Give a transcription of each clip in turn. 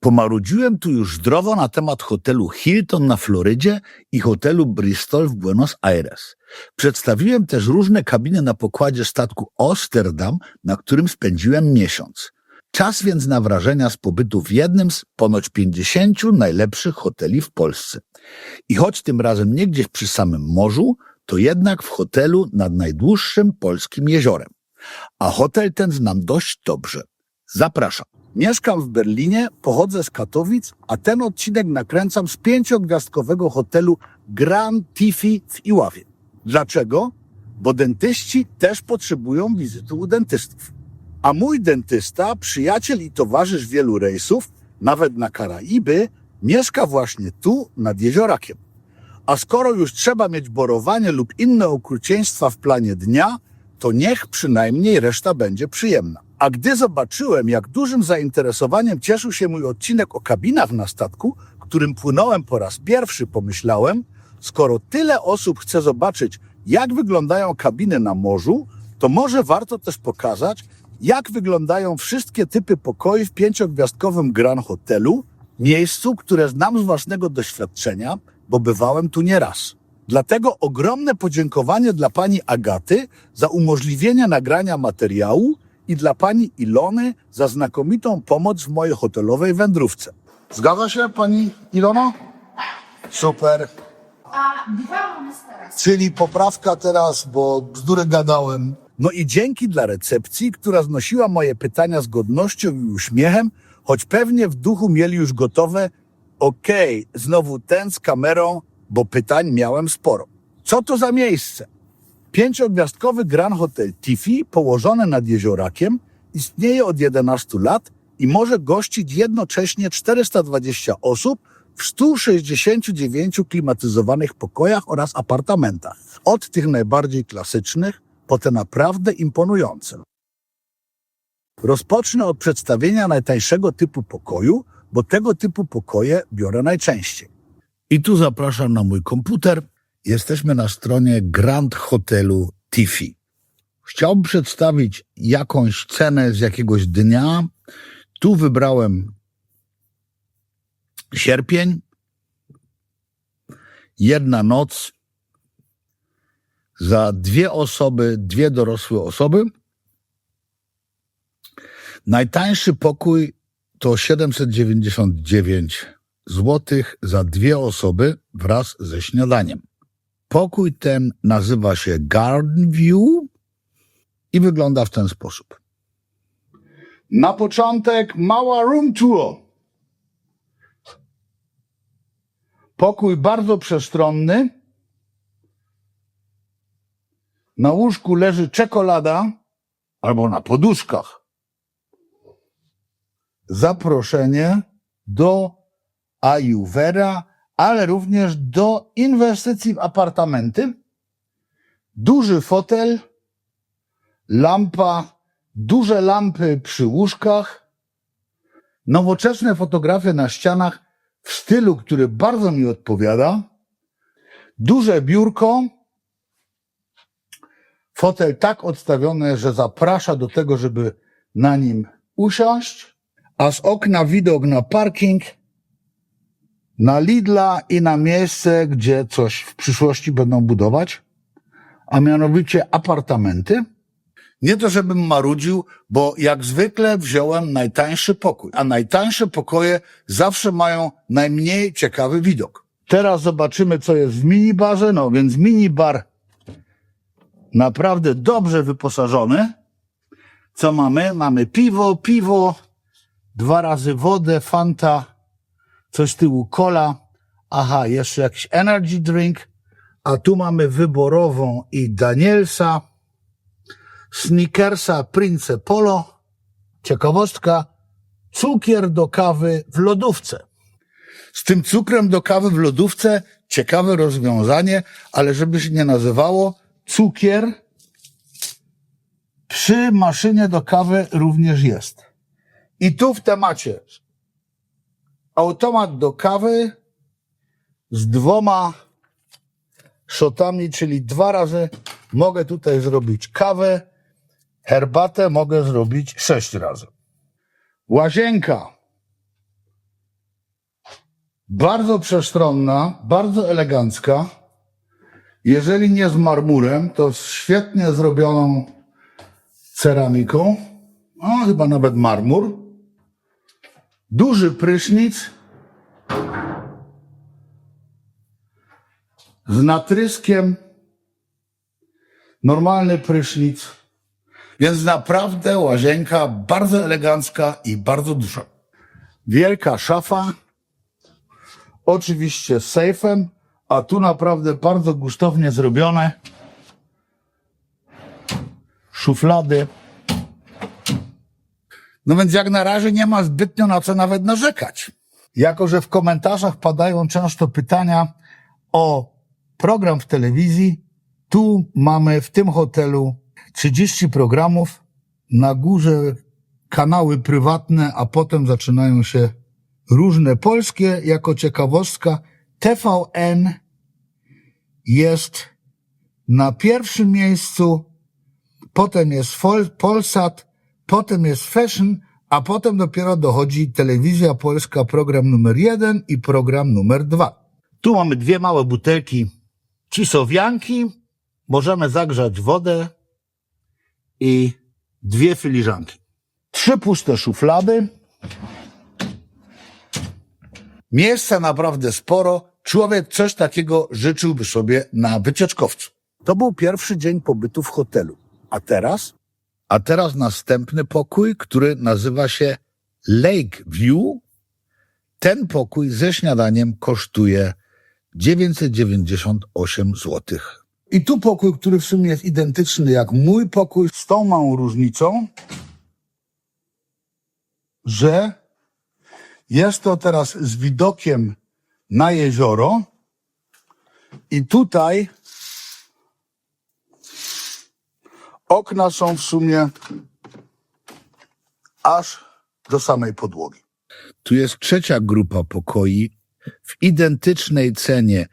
Pomarudziłem tu już zdrowo na temat hotelu Hilton na Florydzie i hotelu Bristol w Buenos Aires. Przedstawiłem też różne kabiny na pokładzie statku Osterdam, na którym spędziłem miesiąc. Czas więc na wrażenia z pobytu w jednym z ponoć 50 najlepszych hoteli w Polsce. I choć tym razem nie gdzieś przy samym morzu, to jednak w hotelu nad najdłuższym polskim jeziorem. A hotel ten znam dość dobrze. Zapraszam. Mieszkam w Berlinie, pochodzę z Katowic, a ten odcinek nakręcam z pięciogwiazdkowego hotelu Grand Tiffy w Iławie. Dlaczego? Bo dentyści też potrzebują wizyty u dentystów. A mój dentysta, przyjaciel i towarzysz wielu rejsów, nawet na Karaiby, mieszka właśnie tu, nad jeziorakiem. A skoro już trzeba mieć borowanie lub inne okrucieństwa w planie dnia, to niech przynajmniej reszta będzie przyjemna. A gdy zobaczyłem, jak dużym zainteresowaniem cieszył się mój odcinek o kabinach na statku, którym płynąłem po raz pierwszy, pomyślałem, skoro tyle osób chce zobaczyć, jak wyglądają kabiny na morzu, to może warto też pokazać, jak wyglądają wszystkie typy pokoi w pięciogwiazdkowym Grand Hotelu, miejscu, które znam z własnego doświadczenia, bo bywałem tu nieraz. Dlatego ogromne podziękowanie dla pani Agaty za umożliwienie nagrania materiału i dla pani Ilony za znakomitą pomoc w mojej hotelowej wędrówce. Zgadza się pani Ilono? Super. A dwa mamy teraz. Czyli poprawka teraz, bo bzdury gadałem. No i dzięki dla recepcji, która znosiła moje pytania z godnością i uśmiechem, choć pewnie w duchu mieli już gotowe, okej, znowu ten z kamerą, bo pytań miałem sporo. Co to za miejsce? Pięciogwiazdkowy Grand Hotel Tiffy, położony nad jeziorakiem, istnieje od 11 lat i może gościć jednocześnie 420 osób w 169 klimatyzowanych pokojach oraz apartamentach. Od tych najbardziej klasycznych po te naprawdę imponujące. Rozpocznę od przedstawienia najtańszego typu pokoju, bo tego typu pokoje biorę najczęściej. I tu zapraszam na mój komputer. Jesteśmy na stronie Grand Hotelu Tiffy. Chciałbym przedstawić jakąś cenę z jakiegoś dnia. Tu wybrałem sierpień, jedna noc za dwie osoby, dwie dorosłe osoby. Najtańszy pokój to 799 zł za dwie osoby wraz ze śniadaniem. Pokój ten nazywa się Garden View i wygląda w ten sposób. Na początek mała room tour. Pokój bardzo przestronny. Na łóżku leży czekolada albo na poduszkach. Zaproszenie do Ajuvera, ale również do inwestycji w apartamenty. Duży fotel, lampa, duże lampy przy łóżkach, nowoczesne fotografie na ścianach w stylu, który bardzo mi odpowiada, duże biurko, fotel tak odstawiony, że zaprasza do tego, żeby na nim usiąść, a z okna widok na parking, na Lidla i na miejsce, gdzie coś w przyszłości będą budować, a mianowicie apartamenty. Nie to, żebym marudził, bo jak zwykle wziąłem najtańszy pokój, a najtańsze pokoje zawsze mają najmniej ciekawy widok. Teraz zobaczymy, co jest w minibarze. No więc minibar naprawdę dobrze wyposażony. Co mamy? Mamy piwo, piwo, dwa razy wodę, fanta, coś z tyłu cola. Aha, jeszcze jakiś energy drink. A tu mamy wyborową i Danielsa. Snickersa Prince Polo. Ciekawostka. Cukier do kawy w lodówce. Z tym cukrem do kawy w lodówce ciekawe rozwiązanie, ale żeby się nie nazywało, cukier przy maszynie do kawy również jest. I tu w temacie automat do kawy z dwoma szotami, czyli dwa razy mogę tutaj zrobić kawę, herbatę mogę zrobić sześć razy. Łazienka Bardzo przestronna, bardzo elegancka. Jeżeli nie z marmurem, to z świetnie zrobioną ceramiką. O, chyba nawet marmur. Duży prysznic. Z natryskiem. Normalny prysznic. Więc naprawdę łazienka bardzo elegancka i bardzo duża. Wielka szafa. Oczywiście z sejfem, a tu naprawdę bardzo gustownie zrobione. Szuflady. No więc jak na razie nie ma zbytnio na co nawet narzekać. Jako, że w komentarzach padają często pytania o program w telewizji, tu mamy w tym hotelu 30 programów, na górze kanały prywatne, a potem zaczynają się różne polskie. Jako ciekawostka, TVN jest na pierwszym miejscu, potem jest Polsat, potem jest Fashion, a potem dopiero dochodzi telewizja polska, program numer jeden i program numer dwa. Tu mamy dwie małe butelki cisowianki, możemy zagrzać wodę i dwie filiżanki. Trzy puste szuflady. Miejsca naprawdę sporo. Człowiek coś takiego życzyłby sobie na wycieczkowcu. To był pierwszy dzień pobytu w hotelu. A teraz? A teraz następny pokój, który nazywa się Lake View. Ten pokój ze śniadaniem kosztuje 998 zł. I tu pokój, który w sumie jest identyczny jak mój pokój, z tą małą różnicą, że jest to teraz z widokiem na jezioro i tutaj okna są w sumie aż do samej podłogi. Tu jest trzecia grupa pokoi w identycznej cenie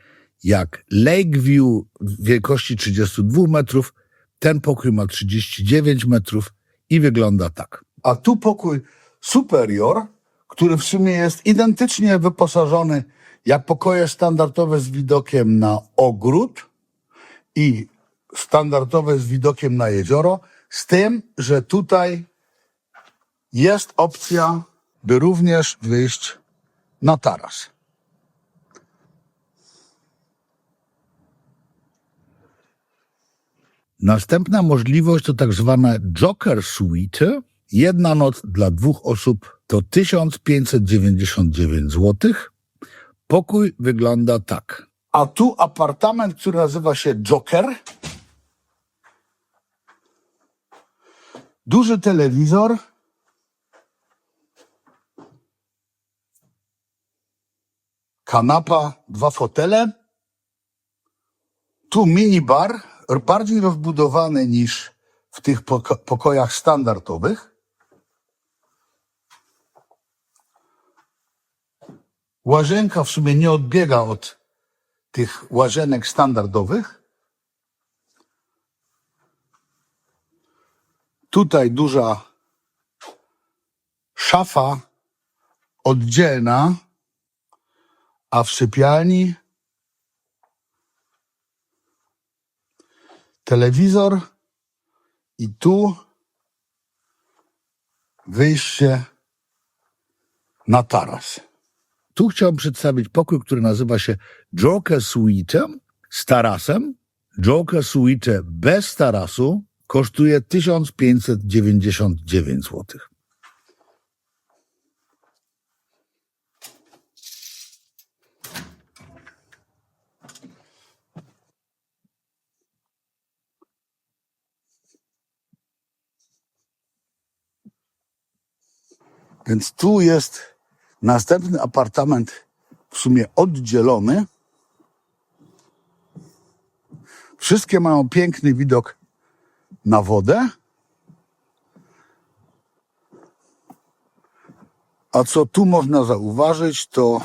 jak Lakeview w wielkości 32 metrów. Ten pokój ma 39 metrów i wygląda tak. A tu pokój superior, który w sumie jest identycznie wyposażony jak pokoje standardowe z widokiem na ogród i standardowe z widokiem na jezioro, z tym, że tutaj jest opcja, by również wyjść na taras. Następna możliwość to tak zwana Joker Suite. Jedna noc dla dwóch osób to 1599 zł. Pokój wygląda tak. A tu apartament, który nazywa się Joker. Duży telewizor. Kanapa, dwa fotele. Tu minibar, bardziej rozbudowany niż w tych poko- pokojach standardowych. Łazienka w sumie nie odbiega od tych łazienek standardowych. Tutaj duża szafa oddzielna, a w sypialni telewizor i tu wyjście na taras. Tu chciałbym przedstawić pokój, który nazywa się Joker Suite z tarasem. Joker Suite bez tarasu kosztuje 1599 zł. Więc tu jest następny apartament w sumie oddzielony. Wszystkie mają piękny widok na wodę. A co tu można zauważyć, to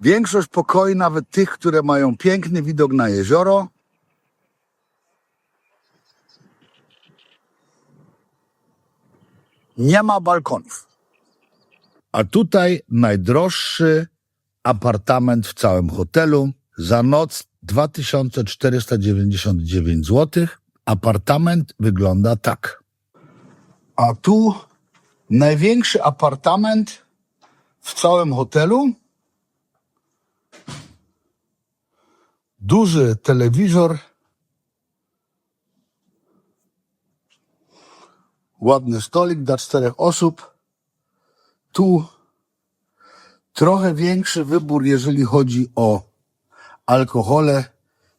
większość pokoi, nawet tych, które mają piękny widok na jezioro, nie ma balkonów. A tutaj najdroższy apartament w całym hotelu. Za noc 2499 zł. Apartament wygląda tak. A tu największy apartament w całym hotelu. Duży telewizor. Ładny stolik dla czterech osób. Tu trochę większy wybór, jeżeli chodzi o alkohole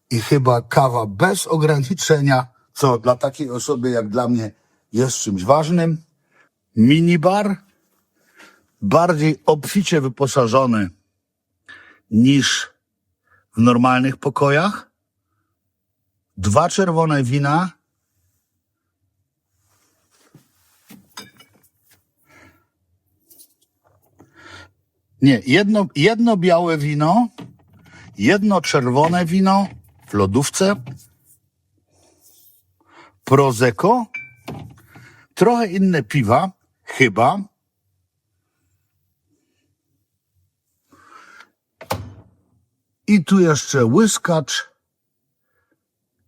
i chyba kawa bez ograniczenia, co dla takiej osoby jak dla mnie jest czymś ważnym. Minibar, bardziej obficie wyposażony niż w normalnych pokojach. Dwa czerwone wina. Nie, jedno, jedno białe wino, jedno czerwone wino w lodówce, Prosecco, trochę inne piwa, chyba. I tu jeszcze łyskacz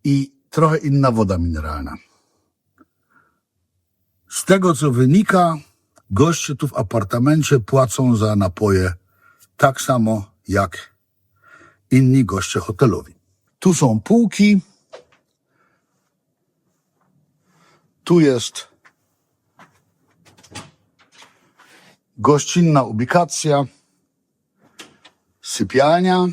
i trochę inna woda mineralna. Z tego co wynika, goście tu w apartamencie płacą za napoje tak samo jak inni goście hotelowi. Tu są półki. Tu jest gościnna ubikacja, sypialnia.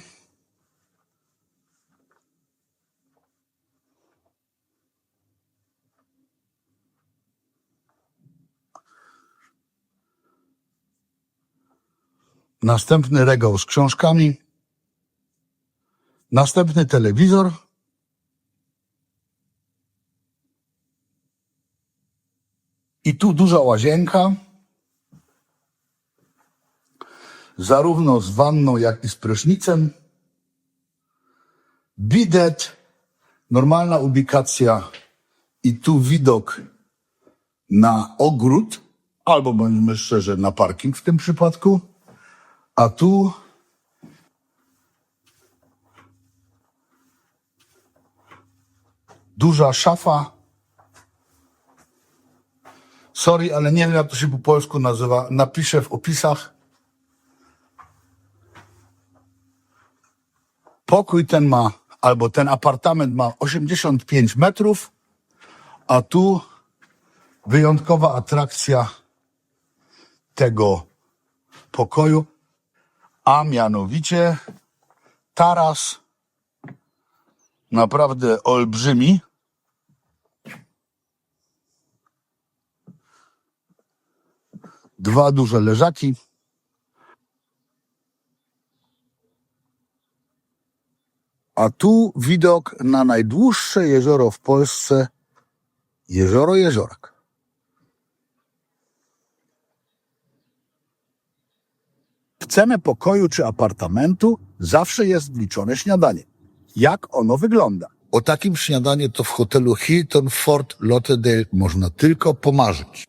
Następny regał z książkami. Następny telewizor. I tu duża łazienka. Zarówno z wanną, jak i z prysznicem. Bidet. Normalna ubikacja. I tu widok na ogród. Albo bądźmy szczerze, na parking w tym przypadku. A tu duża szafa. Sorry, ale nie wiem, jak to się po polsku nazywa. Napiszę w opisach. Pokój ten ma, albo ten apartament ma 85 metrów, a tu wyjątkowa atrakcja tego pokoju, a mianowicie taras naprawdę olbrzymi. Dwa duże leżaki. A tu widok na najdłuższe jezioro w Polsce, jezioro Jeziorak. W cenę pokoju czy apartamentu zawsze jest wliczone śniadanie. Jak ono wygląda? O takim śniadaniu to w hotelu Hilton Fort Lauderdale można tylko pomarzyć.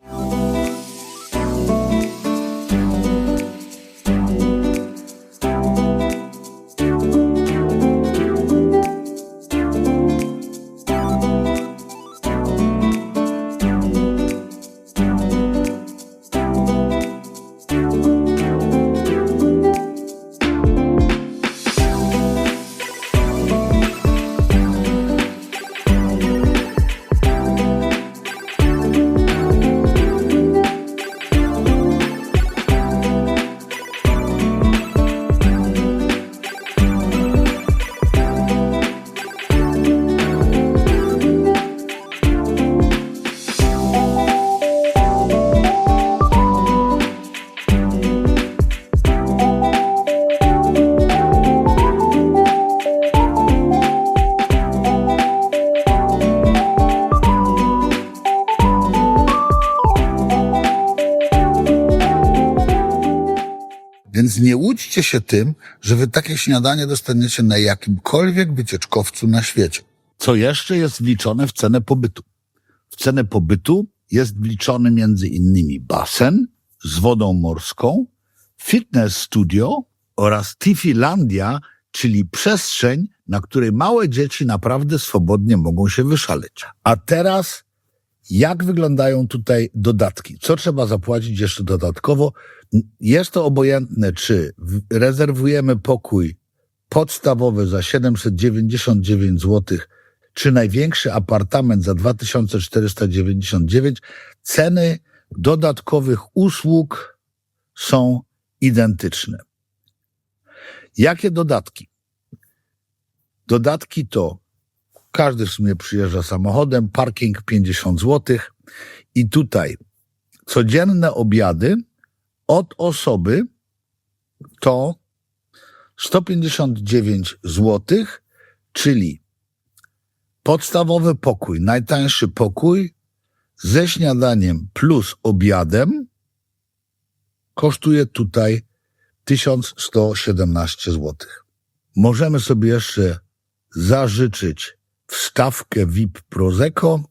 Nie łudźcie się tym, że wy takie śniadanie dostaniecie na jakimkolwiek wycieczkowcu na świecie. Co jeszcze jest wliczone w cenę pobytu? W cenę pobytu jest wliczony między innymi basen z wodą morską, fitness studio oraz Tifilandia, czyli przestrzeń, na której małe dzieci naprawdę swobodnie mogą się wyszaleć. A teraz, jak wyglądają tutaj dodatki? Co trzeba zapłacić jeszcze dodatkowo? Jest to obojętne, czy rezerwujemy pokój podstawowy za 799 zł, czy największy apartament za 2499. Ceny dodatkowych usług są identyczne. Jakie dodatki? Dodatki to każdy w sumie przyjeżdża samochodem, parking 50 zł i tutaj codzienne obiady od osoby to 159 zł, czyli podstawowy pokój, najtańszy pokój ze śniadaniem plus obiadem kosztuje tutaj 1117 zł. Możemy sobie jeszcze zażyczyć wstawkę VIP Prosecco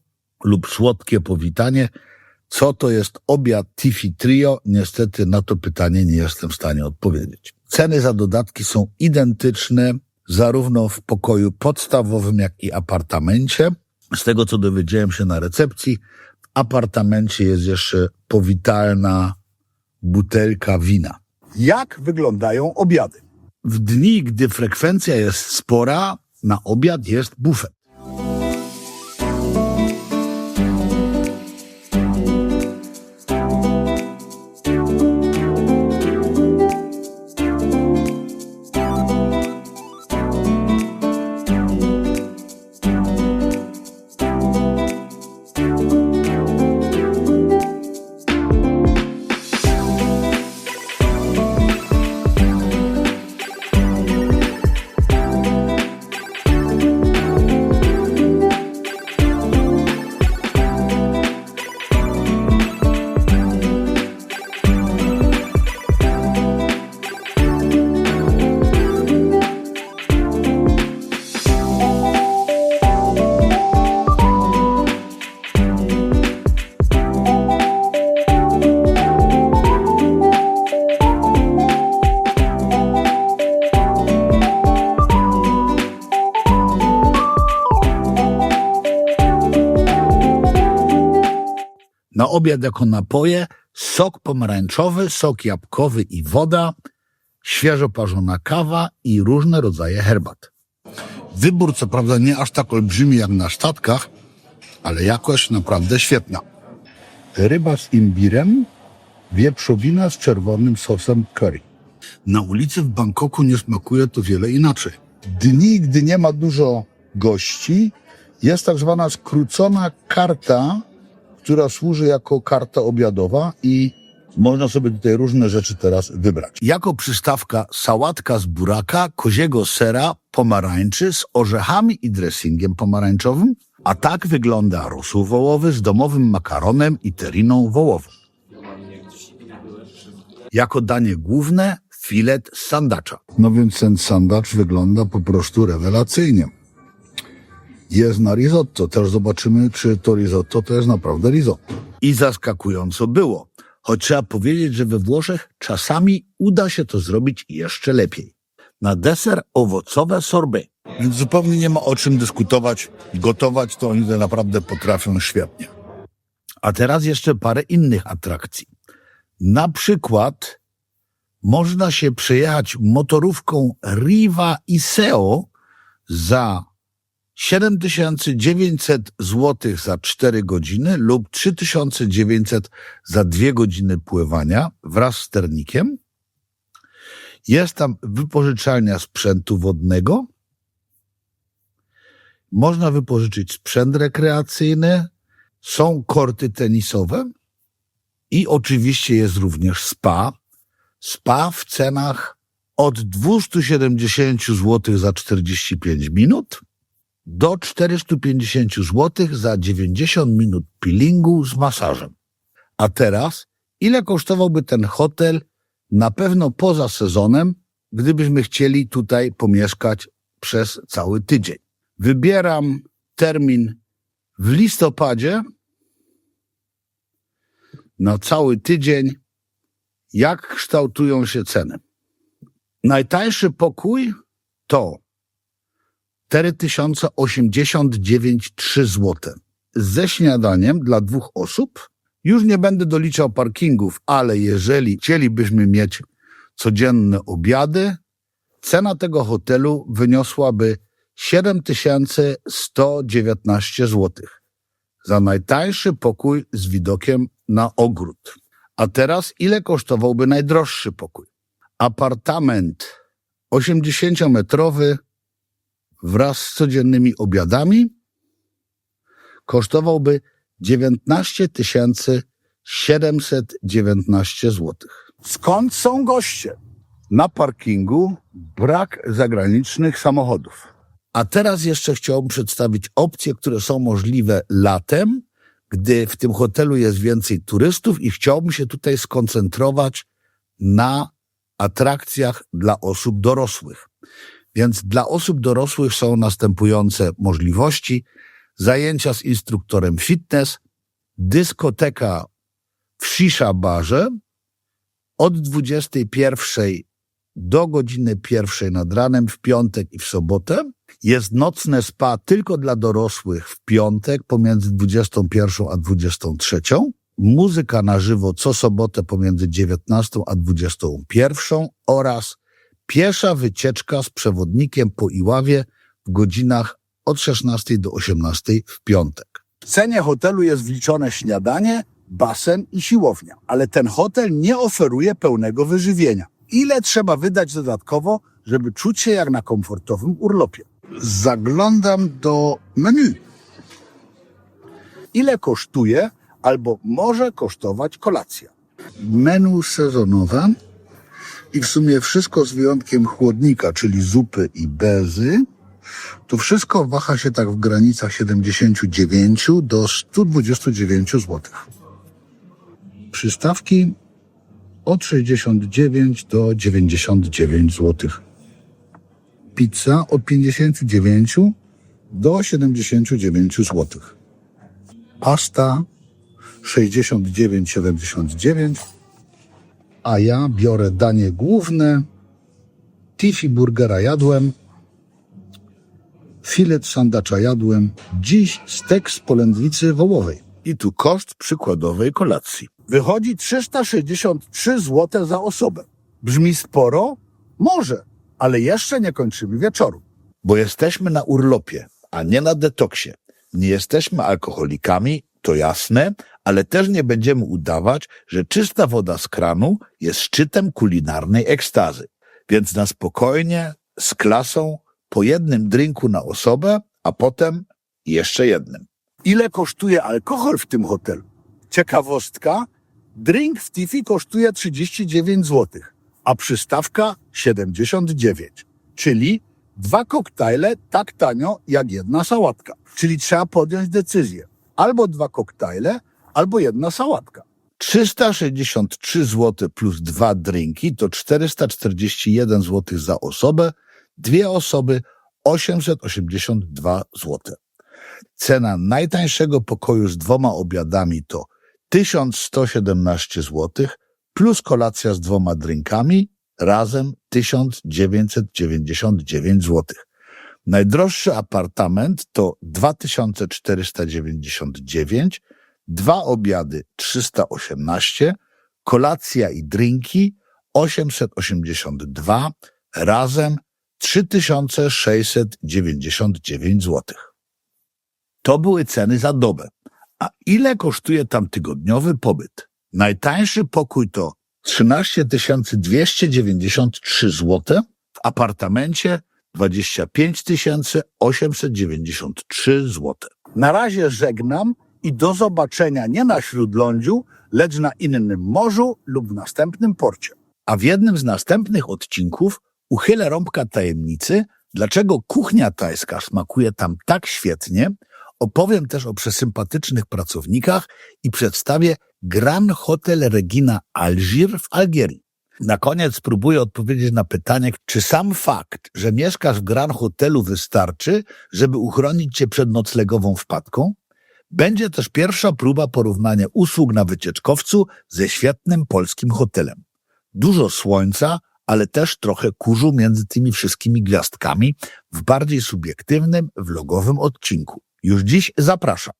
lub słodkie powitanie. Co to jest obiad Tiffy Trio? Niestety na to pytanie nie jestem w stanie odpowiedzieć. Ceny za dodatki są identyczne zarówno w pokoju podstawowym, jak i apartamencie. Z tego, co dowiedziałem się na recepcji, w apartamencie jest jeszcze powitalna butelka wina. Jak wyglądają obiady? W dni, gdy frekwencja jest spora, na obiad jest bufet. Obiad jako napoje sok pomarańczowy, sok jabłkowy i woda, świeżo parzona kawa i różne rodzaje herbat. Wybór co prawda nie aż tak olbrzymi jak na statkach, ale jakość naprawdę świetna. Ryba z imbirem, wieprzowina z czerwonym sosem curry. Na ulicy w Bangkoku nie smakuje to wiele inaczej. Dni, gdy nie ma dużo gości, jest tak zwana skrócona karta, która służy jako karta obiadowa i można sobie tutaj różne rzeczy teraz wybrać. Jako przystawka sałatka z buraka, koziego sera, pomarańczy z orzechami i dressingiem pomarańczowym, a tak wygląda rosół wołowy z domowym makaronem i teriną wołową. Jako danie główne filet sandacza. No więc ten sandacz wygląda po prostu rewelacyjnie. Jest na risotto. Też zobaczymy, czy to risotto to jest naprawdę risotto. I zaskakująco było. Choć trzeba powiedzieć, że we Włoszech czasami uda się to zrobić jeszcze lepiej. Na deser owocowe sorby. Więc zupełnie nie ma o czym dyskutować. Gotować to oni naprawdę potrafią świetnie. A teraz jeszcze parę innych atrakcji. Na przykład można się przejechać motorówką Riva Iseo za 7900 zł za 4 godziny lub 3900 za 2 godziny pływania wraz z sternikiem. Jest tam wypożyczalnia sprzętu wodnego. Można wypożyczyć sprzęt rekreacyjny. Są korty tenisowe i oczywiście jest również spa. Spa w cenach od 270 zł za 45 minut do 450 zł za 90 minut peelingu z masażem. A teraz, ile kosztowałby ten hotel na pewno poza sezonem, gdybyśmy chcieli tutaj pomieszkać przez cały tydzień? Wybieram termin w listopadzie na cały tydzień. Jak kształtują się ceny? Najtańszy pokój to 4089,3 zł. Ze śniadaniem dla dwóch osób. Już nie będę doliczał parkingów, ale jeżeli chcielibyśmy mieć codzienne obiady, cena tego hotelu wyniosłaby 7119 zł. Za najtańszy pokój z widokiem na ogród. A teraz ile kosztowałby najdroższy pokój? Apartament 80-metrowy wraz z codziennymi obiadami kosztowałby 19 719 zł. Skąd są goście? Na parkingu brak zagranicznych samochodów. A teraz jeszcze chciałbym przedstawić opcje, które są możliwe latem, gdy w tym hotelu jest więcej turystów i chciałbym się tutaj skoncentrować na atrakcjach dla osób dorosłych. Więc dla osób dorosłych są następujące możliwości: zajęcia z instruktorem fitness, dyskoteka w shisha barze od 21 do godziny pierwszej nad ranem w piątek i w sobotę. Jest nocne spa tylko dla dorosłych w piątek pomiędzy 21 a 23. Muzyka na żywo co sobotę pomiędzy 19 a 21 oraz piesza wycieczka z przewodnikiem po Iławie w godzinach od 16 do 18 w piątek. W cenie hotelu jest wliczone śniadanie, basen i siłownia, ale ten hotel nie oferuje pełnego wyżywienia. Ile trzeba wydać dodatkowo, żeby czuć się jak na komfortowym urlopie? Zaglądam do menu. Ile kosztuje albo może kosztować kolacja? Menu sezonowe i w sumie wszystko z wyjątkiem chłodnika, czyli zupy i bezy. To wszystko waha się tak w granicach 79 do 129 zł. Przystawki od 69 do 99 zł. Pizza od 59 do 79 zł. Pasta 69,79 a ja biorę danie główne. Tifi burgera jadłem. Filet sandacza jadłem. Dziś stek z polędwicy wołowej. I tu koszt przykładowej kolacji. Wychodzi 363 zł za osobę. Brzmi sporo? Może, ale jeszcze nie kończymy wieczoru. Bo jesteśmy na urlopie, a nie na detoksie. Nie jesteśmy alkoholikami, to jasne, ale też nie będziemy udawać, że czysta woda z kranu jest szczytem kulinarnej ekstazy. Więc na spokojnie, z klasą, po jednym drinku na osobę, a potem jeszcze jednym. Ile kosztuje alkohol w tym hotelu? Ciekawostka, drink w Tiffy kosztuje 39 zł, a przystawka 79, czyli dwa koktajle tak tanio jak jedna sałatka. Czyli trzeba podjąć decyzję. Albo dwa koktajle, albo jedna sałatka. 363 zł plus dwa drinki to 441 zł za osobę, dwie osoby 882 zł. Cena najtańszego pokoju z dwoma obiadami to 1117 zł plus kolacja z dwoma drinkami razem 1999 zł. Najdroższy apartament to 2499, dwa obiady 318, kolacja i drinki 882, razem 3699 zł. To były ceny za dobę. A ile kosztuje tam tygodniowy pobyt? Najtańszy pokój to 13 293 zł, w apartamencie 25 893 zł. Na razie żegnam i do zobaczenia nie na Śródlądziu, lecz na innym morzu lub w następnym porcie. A w jednym z następnych odcinków uchylę rąbka tajemnicy, dlaczego kuchnia tajska smakuje tam tak świetnie, opowiem też o przesympatycznych pracownikach i przedstawię Grand Hotel Regina Algier w Algierii. Na koniec spróbuję odpowiedzieć na pytanie, czy sam fakt, że mieszkasz w Grand Hotelu wystarczy, żeby uchronić cię przed noclegową wpadką? Będzie też pierwsza próba porównania usług na wycieczkowcu ze świetnym polskim hotelem. Dużo słońca, ale też trochę kurzu między tymi wszystkimi gwiazdkami w bardziej subiektywnym, vlogowym odcinku. Już dziś zapraszam.